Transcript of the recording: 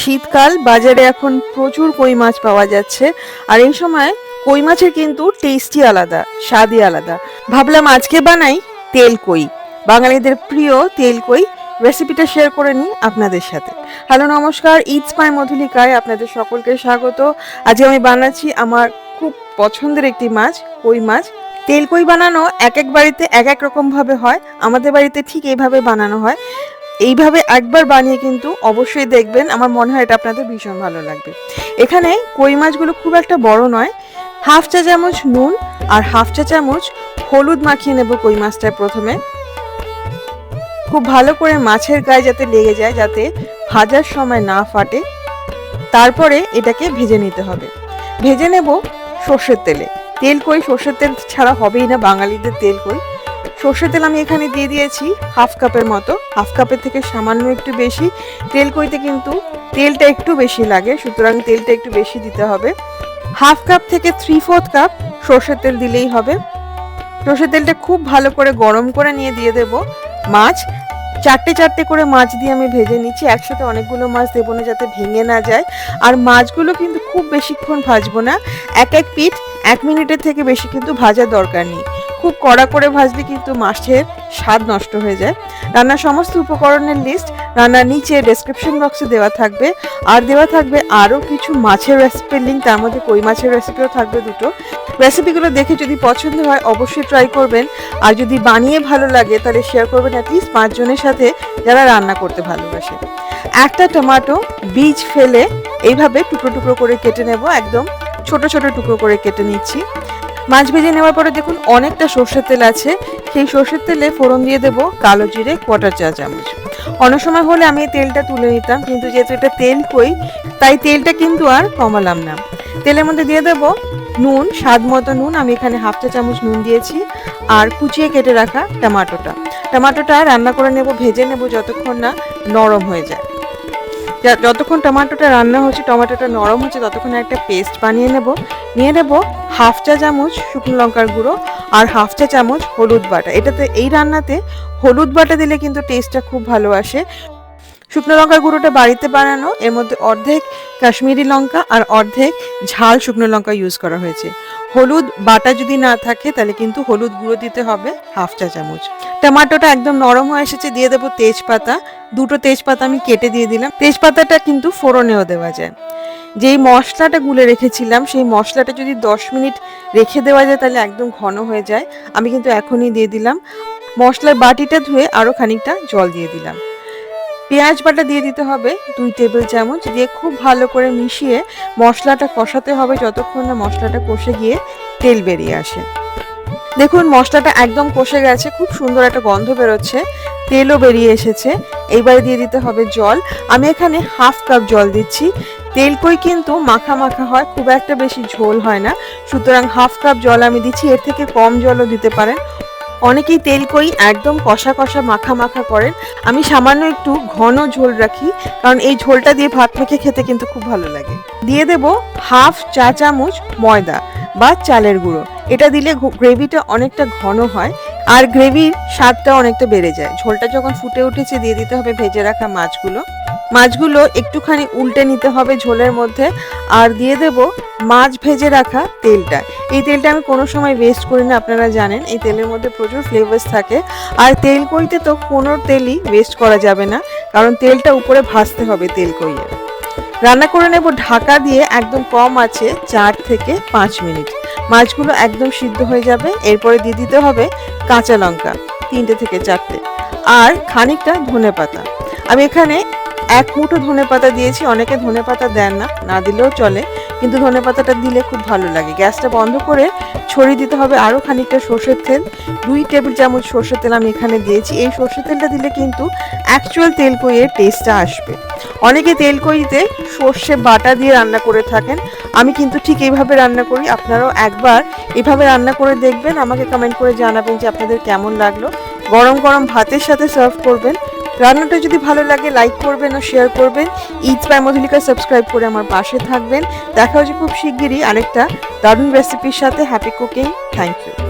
শীতকাল, বাজারে এখন প্রচুর কই মাছ পাওয়া যাচ্ছে। আর এই সময় কই মাছের কিন্তু টেস্টই আলাদা, স্বাদই আলাদা। ভাবলাম আজকে বানাই তেল কই। বাঙালিদের প্রিয় তেল কই। রেসিপিটা শেয়ার করে নিই আপনাদের সাথে। হ্যালো নমস্কার ইটস মাই মধুলিকায় আপনাদের সকলকে স্বাগত। আজকে আমি বানাচ্ছি আমার খুব পছন্দের একটি মাছ, কই মাছ। তেল কই বানানো এক এক বাড়িতে এক এক রকম ভাবে হয়। আমাদের বাড়িতে ঠিক এইভাবে বানানো হয়। এইভাবে একবার বানিয়ে কিন্তু অবশ্যই দেখবেন। আমার মনে হয় এটা আপনাদের ভীষণ ভালো লাগবে। এখানে কই মাছগুলো খুব একটা বড় নয়। হাফ চা চামচ নুন আর হাফ চা চামচ হলুদ মাখিয়ে নেব কই মাছটায় প্রথমে। খুব ভালো করে মাছের গায়ে যাতে লেগে যায়, যাতে ভাজার সময় না ফাটে। তারপরে এটাকে ভেজে নিতে হবে। ভেজে নেব সর্ষের তেলে। তেল কই সর্ষের তেল ছাড়া হবেই না, বাঙালিদের তেল কই। সর্ষের তেল আমি এখানে দিয়ে দিয়েছি হাফ কাপের মতো। হাফ কাপের থেকে সামান্য একটু বেশি। তেল কইতে কিন্তু তেলটা একটু বেশি লাগে, সুতরাং তেলটা একটু বেশি দিতে হবে। হাফ কাপ থেকে থ্রি ফোর্থ কাপ সর্ষের তেল দিলেই হবে। সর্ষের তেলটা খুব ভালো করে গরম করে নিয়ে দিয়ে দেব মাছ। চারটে চারটে করে মাছ দিয়ে আমি ভেজে নিচ্ছি। একসাথে অনেকগুলো মাছ দেবো না যাতে ভেঙে না যায়। আর মাছগুলো কিন্তু খুব বেশিক্ষণ ভাজবো না। এক এক পিঠ এক মিনিটের থেকে বেশি কিন্তু ভাজার দরকার নেই। খুব কড়া করে ভাজলে কিন্তু মাছের স্বাদ নষ্ট হয়ে যায়। রান্নার সমস্ত উপকরণের লিস্ট রান্নার নিচে ডেসক্রিপশন বক্সে দেওয়া থাকবে। আর দেওয়া থাকবে আরও কিছু মাছের রেসিপির লিঙ্ক তার মধ্যে কই মাছের রেসিপিও থাকবে দুটো। রেসিপিগুলো দেখে যদি পছন্দ হয়, অবশ্যই ট্রাই করবেন। আর যদি বানিয়ে ভালো লাগে, তাহলে শেয়ার করবেন অ্যাটলিস্ট পাঁচজনের সাথে যারা রান্না করতে ভালোবাসে। একটা টমেটো বীজ ফেলে এইভাবে টুকরো টুকরো করে কেটে নেব, একদম ছোট ছোট টুকরো করে কেটে নিচ্ছি। মাছ ভেজে নেওয়ার পরে দেখুন অনেকটা সর্ষের তেল আছে। সেই সর্ষের তেলে ফোড়ন দিয়ে দেবো কালো জিরে, কোয়াটার চা চামচ। অনেক সময় হলে আমি তেলটা তুলে নিতাম, কিন্তু যেহেতু এটা তেল কই, তাই তেলটা কিন্তু আর কমালাম না। তেলের মধ্যে দিয়ে দেবো নুন, স্বাদ মতো নুন, আমি এখানে হাফ চা চামচ নুন দিয়েছি। আর কুচিয়ে কেটে রাখা টমাটোটা। টমাটোটা রান্না করে নেব, ভেজে নেব যতক্ষণ না নরম হয়ে যায়। যতক্ষণ টমেটোটা রান্না হচ্ছে, টমেটোটা নরম হচ্ছে, ততক্ষণ একটা পেস্ট বানিয়ে নেব। নিয়ে নেব হাফ চা চামচ শুকনো লঙ্কার গুঁড়ো আর হাফ চা চামচ হলুদ বাটা। এটাতে এই রান্নাতে হলুদ বাটা দিলে কিন্তু টেস্টটা খুব ভালো আসে। শুকনো লঙ্কার গুঁড়োটা বাড়িতে বানানো, এর মধ্যে অর্ধেক কাশ্মীরি লঙ্কা আর অর্ধেক ঝাল শুকনো লঙ্কা ইউজ করা হয়েছে। হলুদ বাটা যদি না থাকে, তাহলে কিন্তু হলুদ গুঁড়ো দিতে হবে হাফ চা চামচ। টমাটোটা একদম নরম হয়ে এসেছে, দিয়ে দেবো তেজপাতা। দুটো তেজপাতা আমি কেটে দিয়ে দিলাম। তেজপাতাটা কিন্তু ফোড়নেও দেওয়া যায়। যেই মশলাটা গুলে রেখেছিলাম, সেই মশলাটা যদি দশ মিনিট রেখে দেওয়া যায়, তাহলে একদম ঘন হয়ে যায়। আমি কিন্তু এখনই দিয়ে দিলাম। মশলার বাটিটা ধুয়ে আরও খানিকটা জল দিয়ে দিলাম। পেঁয়াজ বাটা দিয়ে দিতে হবে, দুই টেবিল চামচ, দিয়ে খুব ভালো করে মিশিয়ে মশলাটা কষাতে হবে যতক্ষণ না মশলাটা কষে গিয়ে তেল বেরিয়ে আসে। দেখুন, মশলাটা একদম কষে গেছে, খুব সুন্দর একটা গন্ধ বেরোচ্ছে, তেলও বেরিয়ে এসেছে। এইবারে দিয়ে দিতে হবে জল। আমি এখানে হাফ কাপ জল দিচ্ছি। তেল কই কিন্তু মাখা মাখা হয়, খুব একটা বেশি ঝোল হয় না। সুতরাং হাফ কাপ জল আমি দিচ্ছি, এর থেকে কম জলও দিতে পারেন। অনেকেই তেল কই একদম কষা কষা মাখা মাখা করেন। আমি সামান্য একটু ঘন ঝোল রাখি, কারণ এই ঝোলটা দিয়ে ভাত মেখে খেতে কিন্তু খুব ভালো লাগে। দিয়ে দেব হাফ চা চামচ ময়দা বা চালের গুঁড়ো। এটা দিলে গ্রেভিটা অনেকটা ঘন হয় আর গ্রেভির স্বাদটা অনেকটা বেড়ে যায়। ঝোলটা যখন ফুটে উঠেছে, দিয়ে দিতে হবে ভেজে রাখা মাছগুলো। মাছগুলো একটুখানি উল্টে নিতে হবে ঝোলের মধ্যে, আর দিয়ে দেব মাছ ভেজে রাখা তেলটা। এই তেলটা আমি কোনো সময় ওয়েস্ট করি না আপনারা জানেন, এই তেলের মধ্যে প্রচুর ফ্লেভার্স থাকে। আর তেল কইতে তো কোনো তেলই ওয়েস্ট করা যাবে না, কারণ তেলটা উপরে ভাজতে হবে তেল কইয়ে। রান্না করে নেব ঢাকা দিয়ে একদম কম আছে চার থেকে পাঁচ মিনিট। মাছগুলো একদম সিদ্ধ হয়ে যাবে, এরপরে দিয়ে দিতে হবে কাঁচা লঙ্কা, তিনটে থেকে চারটে। আর খানিকটা ধনে পাতা আমি এখানে এক মুঠো ধনে পাতা দিয়েছি, অনেকে ধনে পাতা দেন না না দিলেও চলে, কিন্তু ধনে পাতাটা দিলে খুব ভালো লাগে। গ্যাসটা বন্ধ করে ছড়িয়ে দিতে হবে আরও খানিকটা সর্ষের তেল, দুই টেবিল চামচ সর্ষের তেল আমি এখানে দিয়েছি। এই সর্ষের তেলটা দিলে কিন্তু অ্যাকচুয়াল তেল কইয়ের টেস্টটা আসবে। অনেকে তেল কইতে সর্ষে বাটা দিয়ে রান্না করে থাকেন, আমি কিন্তু ঠিক এইভাবে রান্না করি, আপনারাও একবার এভাবে রান্না করে দেখবেন, আমাকে কমেন্ট করে জানাবেন যে আপনাদের কেমন লাগল। গরম গরম ভাতের সাথে সার্ভ করবেন রান্নাটা যদি ভালো লাগে লাইক করবেন ও শেয়ার করবেন। ইটস বাই মধুলিকা সাবস্ক্রাইব করে আমার পাশে থাকবেন। দেখা হচ্ছে খুব শিগগিরই আরেকটা দারুণ রেসিপির সাথে হ্যাপি কুকিং থ্যাংক ইউ